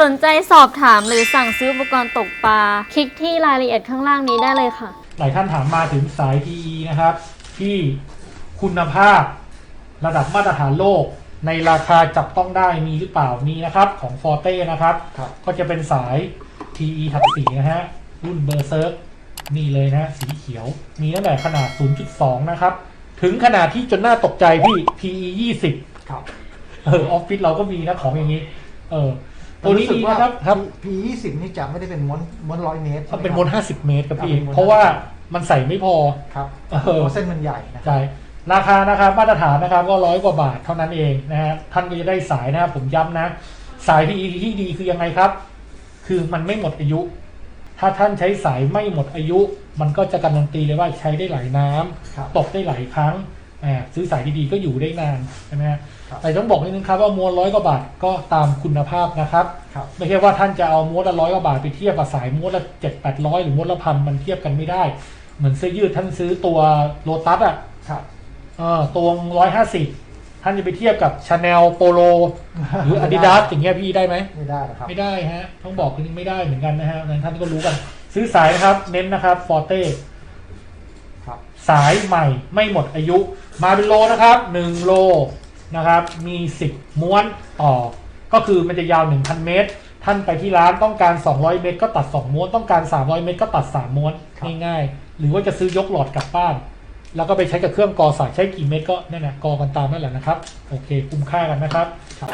สนใจสอบถามหรือสั่งซื้ออุปกรณ์ตกปลา คลิกที่รายละเอียดข้างล่างนี้ได้เลยค่ะ หลายท่านถามมาถึงสาย PE นะครับ ที่คุณภาพระดับมาตรฐานโลก ในราคาจับต้องได้มีหรือเปล่ามีนะครับของ Forte นะครับ ครับ ก็จะเป็นสาย PE ถักสีนะฮะ รุ่นเบอร์เซิร์กนี่เลยนะ สีเขียว มีตั้งแต่ขนาด 0.2 นะครับ ถึงขนาดที่จนน่าตกใจพี่ PE 20 ครับ เออออฟฟิศเราก็มีนะของอย่างนี้ เออ ตัวนี้รู้สึกดีว่านะครับครับ P 2 0นี่จะไม่ได้เป็นม้วนม้วนร้อยเมตรมันเป็นมวน50เมตรครับพี่อ่าเป็นม้วนเพราะว่ามันใส่ไม่พอครับเออเพราะเส้นมันใหญ่นะครัใช่ราคานะครับมาตรฐานนะครับก็ร้อยกว่าบาทเท่านั้นเองนะฮะท่านก็จะได้สายนะครับผมย้ำนะ สาย PE ที่ดีคือยังไงครับ คือมันไม่หมดอายุ ถ้าท่านใช้สายไม่หมดอายุ มันก็จะการันตีเลยว่าใช้ได้หลายน้ำครับตกได้หลายครั้งอ่า ซื้อสายดีๆก็อยู่ได้นานใช่ไหมฮะครับแต่ต้องบอกนิดนึงครับว่ามวนร้อยกว่าบาทก็ตามคุณภาพนะครับครับไม่ใช่ว่าท่านจะเอาม้วนละร้อยกว่าบาทไปเทียบกับสายม้วนละเจ็ดแปดร้อยหรือม้วนละพันมันเทียบกันไม่ได้ เหมือนเสื้อยืดท่านซื้อตัวโลตัสอะครับเออตัวร้อยห้าสิบท่านจะไปเทียบกับชาแนลโปโลหรืออาดิดาสอย่างเงี้ยพี่ได้ไหมไม่ได้นะครับไม่ได้ฮะต้องบอกคุณไม่ได้เหมือนกันนะฮะนั้นท่านก็รู้กัน ซื้อสายนะครับ เน้นนะครับฟอร์เต้ครับ สายใหม่ไม่หมดอายุ มาเป็นโลนะครับ1โลนะครับมี 10 ม้วนต่อ ก็คือมันจะยาว 1,000 เมตร ท่านไปที่ร้านต้องการ 200 เมตร ก็ตัด 2 ม้วน ต้องการ 300 เมตร ก็ตัด 3 ม้วนครับง่ายๆ หรือว่าจะซื้อยกหลอดกลับบ้าน แล้วก็ไปใช้กับเครื่องกอสายใช้กี่เม็ดก็นั่นแหละกอกันตามนั่นแหละนะครับ โอเค คุ้มค่ากันนะครับครับ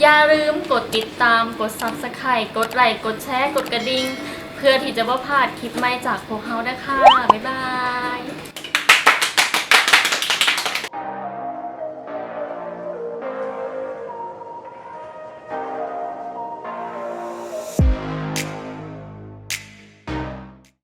อย่าลืมกดติดตาม กด subscribe กดไลค์ กดแชร์ กดกระดิ่ง เพื่อที่จะว่าพลาดคลิปใหม่จากพวกเรานะคะบ๊ายบาย